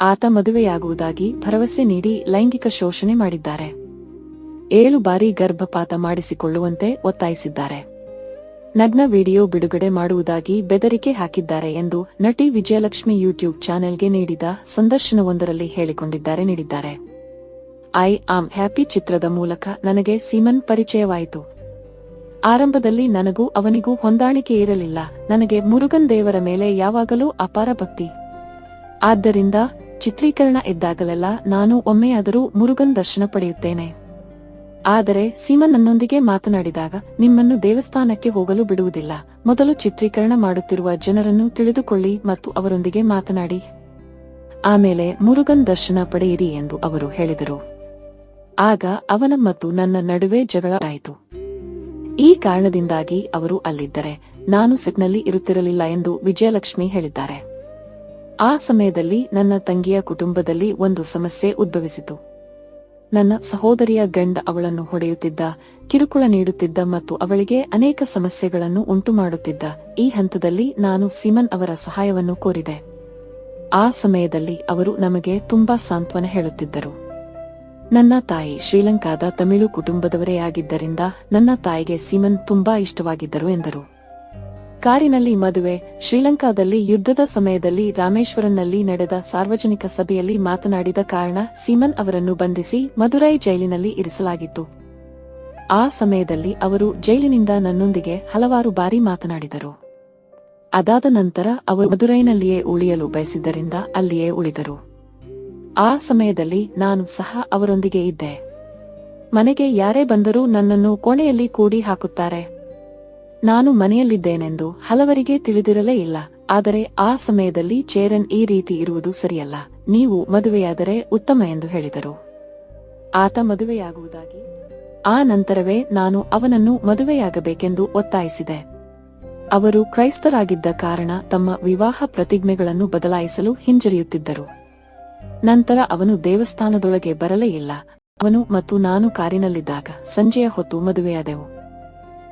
ಆತ ಮದುವೆಯಾಗುವುದಾಗಿ ಭರವಸೆ ನೀಡಿ ಲೈಂಗಿಕ ಶೋಷಣೆ ಮಾಡಿದ್ದಾರೆ. ಏಳು ಬಾರಿ ಗರ್ಭಪಾತ ಮಾಡಿಸಿಕೊಳ್ಳುವಂತೆ ಒತ್ತಾಯಿಸಿದ್ದಾರೆ. ನಗ್ನ ವಿಡಿಯೋ ಬಿಡುಗಡೆ ಮಾಡುವುದಾಗಿ ಬೆದರಿಕೆ ಹಾಕಿದ್ದಾರೆ ಎಂದು ನಟಿ ವಿಜಯಲಕ್ಷ್ಮಿ ಯೂಟ್ಯೂಬ್ ಚಾನೆಲ್ಗೆ ನೀಡಿದ ಸಂದರ್ಶನವೊಂದರಲ್ಲಿ ಹೇಳಿಕೊಂಡಿದ್ದಾರೆ ನೀಡಿದ್ದಾರೆ. ಐ ಆಮ್ ಹ್ಯಾಪಿ ಚಿತ್ರದ ಮೂಲಕ ನನಗೆ ಸೀಮನ್ ಪರಿಚಯವಾಯಿತು. ಆರಂಭದಲ್ಲಿ ನನಗೂ ಅವನಿಗೂ ಹೊಂದಾಣಿಕೆ ಇರಲಿಲ್ಲ. ನನಗೆ ಮುರುಗನ್ ದೇವರ ಮೇಲೆ ಯಾವಾಗಲೂ ಅಪಾರ ಭಕ್ತಿ. ಆದ್ದರಿಂದ ಚಿತ್ರೀಕರಣ ಇದ್ದಾಗಲೆಲ್ಲ ನಾನು ಒಮ್ಮೆಯಾದರೂ ಮುರುಗನ್ ದರ್ಶನ ಪಡೆಯುತ್ತೇನೆ. ಆದರೆ ಸೀಮನ್ ನನ್ನೊಂದಿಗೆ ಮಾತನಾಡಿದಾಗ ನಿಮ್ಮನ್ನು ದೇವಸ್ಥಾನಕ್ಕೆ ಹೋಗಲು ಬಿಡುವುದಿಲ್ಲ. ಮೊದಲು ಚಿತ್ರೀಕರಣ ಮಾಡುತ್ತಿರುವ ಜನರನ್ನು ತಿಳಿದುಕೊಳ್ಳಿ ಮತ್ತು ಅವರೊಂದಿಗೆ ಮಾತನಾಡಿ. ಆಮೇಲೆ ಮುರುಗನ್ ದರ್ಶನ ಪಡೆಯಿರಿ ಎಂದು ಅವರು ಹೇಳಿದರು. ಆಗ ಅವನ ಮತ್ತು ನನ್ನ ನಡುವೆ ಜಗಳ ಆಯಿತು. ಈ ಕಾರಣದಿಂದಾಗಿ ಅವರು ಅಲ್ಲಿದ್ದರೆ ನಾನು ಸೆಟ್ನಲ್ಲಿ ಇರುತ್ತಿರಲಿಲ್ಲ ಎಂದು ವಿಜಯಲಕ್ಷ್ಮಿ ಹೇಳಿದ್ದಾರೆ. ಆ ಸಮಯದಲ್ಲಿ ನನ್ನ ತಂಗಿಯ ಕುಟುಂಬದಲ್ಲಿ ಒಂದು ಸಮಸ್ಯೆ ಉದ್ಭವಿಸಿತು. ನನ್ನ ಸಹೋದರಿಯ ಗಂಡ ಅವಳನ್ನು ಹೊಡೆಯುತ್ತಿದ್ದ, ಕಿರುಕುಳ ನೀಡುತ್ತಿದ್ದ ಮತ್ತು ಅವಳಿಗೆ ಅನೇಕ ಸಮಸ್ಯೆಗಳನ್ನು ಉಂಟು ಮಾಡುತ್ತಿದ್ದ ಈ ಹಂತದಲ್ಲಿ ನಾನು ಸಿಮನ್ ಅವರ ಸಹಾಯವನ್ನು ಕೋರಿದೆ. ಆ ಸಮಯದಲ್ಲಿ ಅವರು ನಮಗೆ ತುಂಬಾ ಸಾಂತ್ವನ ಹೇಳುತ್ತಿದ್ದರು. ನನ್ನ ತಾಯಿ ಶ್ರೀಲಂಕಾದ ತಮಿಳು ಕುಟುಂಬದವರೇ ಆಗಿದ್ದರಿಂದ ನನ್ನ ತಾಯಿಗೆ ಸಿಮನ್ ತುಂಬಾ ಇಷ್ಟವಾಗಿದ್ದರು ಎಂದರು. ಕಾರಿನಲ್ಲಿ ಮದುವೆ, ಶ್ರೀಲಂಕಾದಲ್ಲಿ ಯುದ್ಧದ ಸಮಯದಲ್ಲಿ ರಾಮೇಶ್ವರಂನಲ್ಲಿ ನಡೆದ ಸಾರ್ವಜನಿಕ ಸಭೆಯಲ್ಲಿ ಮಾತನಾಡಿದ ಕಾರಣ ಸೀಮನ್ ಅವರನ್ನು ಬಂಧಿಸಿ ಮದುರೈ ಜೈಲಿನಲ್ಲಿ ಇರಿಸಲಾಗಿತ್ತು. ಆ ಸಮಯದಲ್ಲಿ ಅವರು ಜೈಲಿನಿಂದ ನನ್ನೊಂದಿಗೆ ಹಲವಾರು ಬಾರಿ ಮಾತನಾಡಿದರು. ಅದಾದ ನಂತರ ಅವರು ಮದುರೈನಲ್ಲಿಯೇ ಉಳಿಯಲು ಬಯಸಿದ್ದರಿಂದ ಅಲ್ಲಿಯೇ ಉಳಿದರು. ಆ ಸಮಯದಲ್ಲಿ ನಾನು ಸಹ ಅವರೊಂದಿಗೆ ಇದ್ದೆ. ಮನೆಗೆ ಯಾರೇ ಬಂದರೂ ನನ್ನನ್ನು ಕೋಣೆಯಲ್ಲಿ ಕೂಡಿ ಹಾಕುತ್ತಾರೆ. ನಾನು ಮನೆಯಲ್ಲಿದ್ದೇನೆಂದು ಹಲವರಿಗೆ ತಿಳಿದಿರಲೇ ಇಲ್ಲ, ಆದರೆ ಆ ಸಮಯದಲ್ಲಿ ಚೇರನ್ ಈ ರೀತಿ ಇರುವುದು ಸರಿಯಲ್ಲ, ನೀವು ಮದುವೆಯಾದರೆ ಉತ್ತಮ ಎಂದು ಹೇಳಿದರು. ಆತ ಮದುವೆಯಾಗುವುದಾಗಿ, ಆ ನಂತರವೇ ನಾನು ಅವನನ್ನು ಮದುವೆಯಾಗಬೇಕೆಂದು ಒತ್ತಾಯಿಸಿದೆ. ಅವರು ಕ್ರೈಸ್ತರಾಗಿದ್ದ ಕಾರಣ ತಮ್ಮ ವಿವಾಹ ಪ್ರತಿಜ್ಞೆಗಳನ್ನು ಬದಲಾಯಿಸಲು ಹಿಂಜರಿಯುತ್ತಿದ್ದರು. ನಂತರ ಅವನು ದೇವಸ್ಥಾನದೊಳಗೆ ಬರಲೇ ಇಲ್ಲ, ಅವನು ಮತ್ತು ನಾನು ಕಾರಿನಲ್ಲಿದ್ದಾಗ ಸಂಜೆಯ ಹೊತ್ತು ಮದುವೆಯಾದೆವು.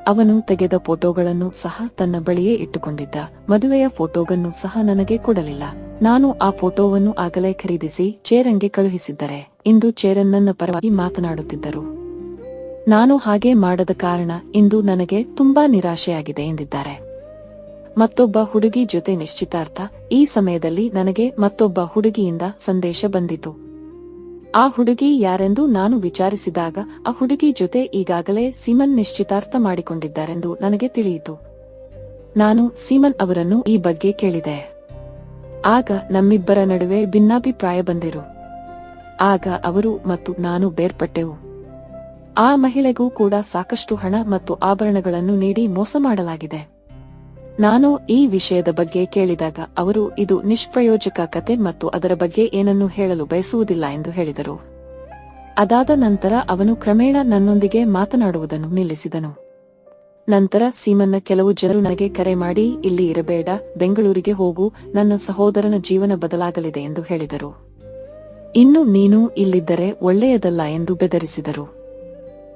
ಅವನು ತೆಗೆದ ಫೋಟೋಗಳನ್ನು ಸಹ ತನ್ನ ಬಳಿಯೇ ಇಟ್ಟುಕೊಂಡಿದ್ದ. ಮದುವೆಯ ಫೋಟೋಗನ್ನು ಸಹ ನನಗೆ ಕೊಡಲಿಲ್ಲ. ನಾನು ಆ ಫೋಟೋವನ್ನು ಆಗಲೇ ಖರೀದಿಸಿ ಚೇರನ್ಗೆ ಕಳುಹಿಸಿದ್ದರೆ, ಇಂದು ಚೇರನ್ ನನ್ನ ಪರವಾಗಿ ಮಾತನಾಡುತ್ತಿದ್ದರು. ನಾನು ಹಾಗೆ ಮಾಡದ ಕಾರಣ ಇಂದು ನನಗೆ ತುಂಬಾ ನಿರಾಶೆಯಾಗಿದೆ ಎಂದಿದ್ದಾರೆ. ಮತ್ತೊಬ್ಬ ಹುಡುಗಿ ಜೊತೆ ನಿಶ್ಚಿತಾರ್ಥ, ಈ ಸಮಯದಲ್ಲಿ ನನಗೆ ಮತ್ತೊಬ್ಬ ಹುಡುಗಿಯಿಂದ ಸಂದೇಶ ಬಂದಿತು. ಆ ಹುಡುಗಿ ಯಾರೆಂದು ನಾನು ವಿಚಾರಿಸಿದಾಗ ಆ ಹುಡುಗಿ ಜೊತೆ ಈಗಾಗಲೇ ಸೀಮನ್ ನಿಶ್ಚಿತಾರ್ಥ ಮಾಡಿಕೊಂಡಿದ್ದಾರೆಂದು ನನಗೆ ತಿಳಿಯಿತು. ನಾನು ಸೀಮನ್ ಅವರನ್ನು ಈ ಬಗ್ಗೆ ಕೇಳಿದೆ. ಆಗ ನಮ್ಮಿಬ್ಬರ ನಡುವೆ ಭಿನ್ನಾಭಿಪ್ರಾಯ ಬಂದಿರು. ಆಗ ಅವರು ಮತ್ತು ನಾನು ಬೇರ್ಪಟ್ಟೆವು. ಆ ಮಹಿಳೆಗೂ ಕೂಡ ಸಾಕಷ್ಟು ಹಣ ಮತ್ತು ಆಭರಣಗಳನ್ನು ನೀಡಿ ಮೋಸ ಮಾಡಲಾಗಿದೆ. ನಾನು ಈ ವಿಷಯದ ಬಗ್ಗೆ ಕೇಳಿದಾಗ ಅವರು, ಇದು ನಿಷ್ಪ್ರಯೋಜಕ ಕತೆ ಮತ್ತು ಅದರ ಬಗ್ಗೆ ಏನನ್ನೂ ಹೇಳಲು ಬಯಸುವುದಿಲ್ಲ ಎಂದು ಹೇಳಿದರು. ಅದಾದ ನಂತರ ಅವನು ಕ್ರಮೇಣ ನನ್ನೊಂದಿಗೆ ಮಾತನಾಡುವುದನ್ನು ನಿಲ್ಲಿಸಿದನು. ನಂತರ ಸೀಮನ್ನ ಕೆಲವು ಜನರು ನನಗೆ ಕರೆ ಮಾಡಿ, ಇಲ್ಲಿ ಇರಬೇಡ, ಬೆಂಗಳೂರಿಗೆ ಹೋಗು, ನನ್ನ ಸಹೋದರನ ಜೀವನ ಬದಲಾಗಲಿದೆ ಎಂದು ಹೇಳಿದರು. ಇನ್ನು ನೀನು ಇಲ್ಲಿದ್ದರೆ ಒಳ್ಳೆಯದಲ್ಲ ಎಂದು ಬೆದರಿಸಿದರು.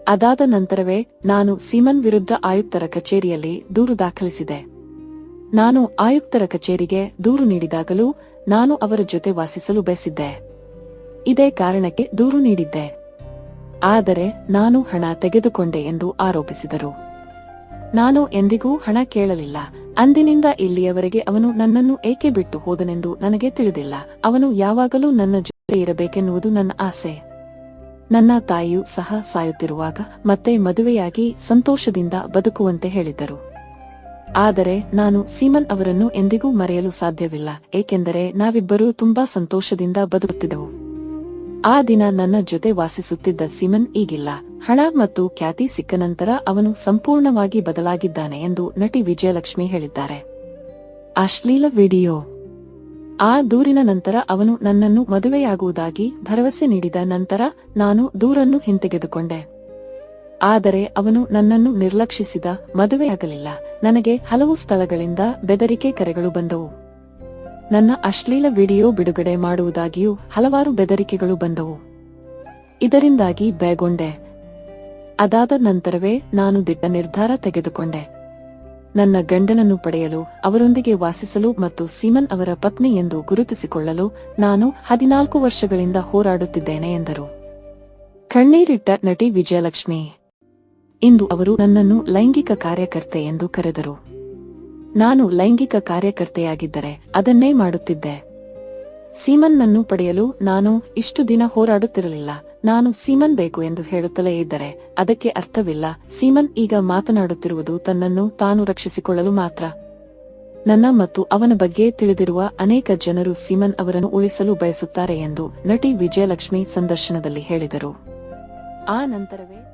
ಅದಾದ ನಂತರವೇ ನಾನು ಸೀಮನ್ ವಿರುದ್ಧ ಆಯುಕ್ತರ ಕಚೇರಿಯಲ್ಲಿ ದೂರು ದಾಖಲಿಸಿದೆ. ನಾನು ಆಯುಕ್ತರ ಕಚೇರಿಗೆ ದೂರು ನೀಡಿದಾಗಲೂ ನಾನು ಅವರ ಜೊತೆ ವಾಸಿಸಲು ಬಯಸಿದ್ದೆ. ಇದೇ ಕಾರಣಕ್ಕೆ ದೂರು ನೀಡಿದ್ದೆ. ಆದರೆ ನಾನು ಹಣ ತೆಗೆದುಕೊಂಡೆ ಎಂದು ಆರೋಪಿಸಿದರು. ನಾನು ಎಂದಿಗೂ ಹಣ ಕೇಳಲಿಲ್ಲ. ಅಂದಿನಿಂದ ಇಲ್ಲಿಯವರೆಗೆ ಅವನು ನನ್ನನ್ನು ಏಕೆ ಬಿಟ್ಟು ಹೋದನೆಂದು ನನಗೆ ತಿಳಿದಿಲ್ಲ. ಅವನು ಯಾವಾಗಲೂ ನನ್ನ ಜೊತೆ ಇರಬೇಕೆನ್ನುವುದು ನನ್ನ ಆಸೆ. ನನ್ನ ತಾಯಿಯು ಸಹ ಸಾಯುತ್ತಿರುವಾಗ ಮತ್ತೆ ಮದುವೆಯಾಗಿ ಸಂತೋಷದಿಂದ ಬದುಕುವಂತೆ ಹೇಳಿದ್ದರು ಆದರೆ ನಾನು ಸೀಮನ್ ಅವರನ್ನು ಎಂದಿಗೂ ಮರೆಯಲು ಸಾಧ್ಯವಿಲ್ಲ, ಏಕೆಂದರೆ ನಾವಿಬ್ಬರೂ ತುಂಬಾ ಸಂತೋಷದಿಂದ ಬದುಕುತ್ತಿದ್ದೆವು. ಆ ದಿನ ನನ್ನ ಜೊತೆ ವಾಸಿಸುತ್ತಿದ್ದ ಸೀಮನ್ ಈಗಿಲ್ಲ. ಹಣ ಮತ್ತು ಖ್ಯಾತಿ ಸಿಕ್ಕ ನಂತರ ಅವನು ಸಂಪೂರ್ಣವಾಗಿ ಬದಲಾಗಿದ್ದಾನೆ ಎಂದು ನಟಿ ವಿಜಯಲಕ್ಷ್ಮಿ ಹೇಳಿದ್ದಾರೆ. ಅಶ್ಲೀಲ ವಿಡಿಯೋ. ಆ ದೂರಿನ ನಂತರ ಅವನು ನನ್ನನ್ನು ಮದುವೆಯಾಗುವುದಾಗಿ ಭರವಸೆ ನೀಡಿದ ನಂತರ ನಾನು ದೂರನ್ನು ಹಿಂತೆಗೆದುಕೊಂಡೆ. ಆದರೆ ಅವನು ನನ್ನನ್ನು ನಿರ್ಲಕ್ಷಿಸಿದ ಮದುವೆಯಾಗಲಿಲ್ಲ. ನನಗೆ ಹಲವು ಸ್ಥಳಗಳಿಂದ ಬೆದರಿಕೆ ಕರೆಗಳು ಬಂದವು. ನನ್ನ ಅಶ್ಲೀಲ ವಿಡಿಯೋ ಬಿಡುಗಡೆ ಮಾಡುವುದಾಗಿಯೂ ಹಲವಾರು ಬೆದರಿಕೆಗಳು ಬಂದವು. ಇದರಿಂದಾಗಿ ಬೇಗೊಂಡೆ. ಅದಾದ ನಂತರವೇ ನಾನು ದಿಟ್ಟ ನಿರ್ಧಾರ ತೆಗೆದುಕೊಂಡೆ. ನನ್ನ ಗಂಡನನ್ನು ಪಡೆಯಲು, ಅವರೊಂದಿಗೆ ವಾಸಿಸಲು ಮತ್ತು ಸೀಮನ್ ಅವರ ಪತ್ನಿ ಎಂದು ಗುರುತಿಸಿಕೊಳ್ಳಲು ನಾನು ಹದಿನಾಲ್ಕು ವರ್ಷಗಳಿಂದ ಹೋರಾಡುತ್ತಿದ್ದೇನೆ ಎಂದರು. ಕಣ್ಣೀರಿಟ್ಟ ನಟಿ ವಿಜಯಲಕ್ಷ್ಮಿ ಇಂದು ಅವರು ನನ್ನನ್ನು ಲೈಂಗಿಕ ಕಾರ್ಯಕರ್ತೆ ಎಂದು ಕರೆದರು. ನಾನು ಲೈಂಗಿಕ ಕಾರ್ಯಕರ್ತೆಯಾಗಿದ್ದರೆ ಅದನ್ನೇ ಮಾಡುತ್ತಿದ್ದೆ. ಸೀಮನ್ನನ್ನು ಪಡೆಯಲು ನಾನು ಇಷ್ಟು ದಿನ ಹೋರಾಡುತ್ತಿರಲಿಲ್ಲ. ನಾನು ಸೀಮನ್ ಬೇಕು ಎಂದು ಹೇಳುತ್ತಲೇ ಇದ್ದರೆ ಅದಕ್ಕೆ ಅರ್ಥವಿಲ್ಲ. ಸೀಮನ್ ಈಗ ಮಾತನಾಡುತ್ತಿರುವುದು ತನ್ನನ್ನು ತಾನು ರಕ್ಷಿಸಿಕೊಳ್ಳಲು ಮಾತ್ರ. ನನ್ನ ಮತ್ತು ಅವನ ಬಗ್ಗೆ ತಿಳಿದಿರುವ ಅನೇಕ ಜನರು ಸೀಮನ್ ಅವರನ್ನು ಉಳಿಸಲು ಬಯಸುತ್ತಾರೆ ಎಂದು ನಟಿ ವಿಜಯಲಕ್ಷ್ಮಿ ಸಂದರ್ಶನದಲ್ಲಿ ಹೇಳಿದರು. ಆ ನಂತರವೇ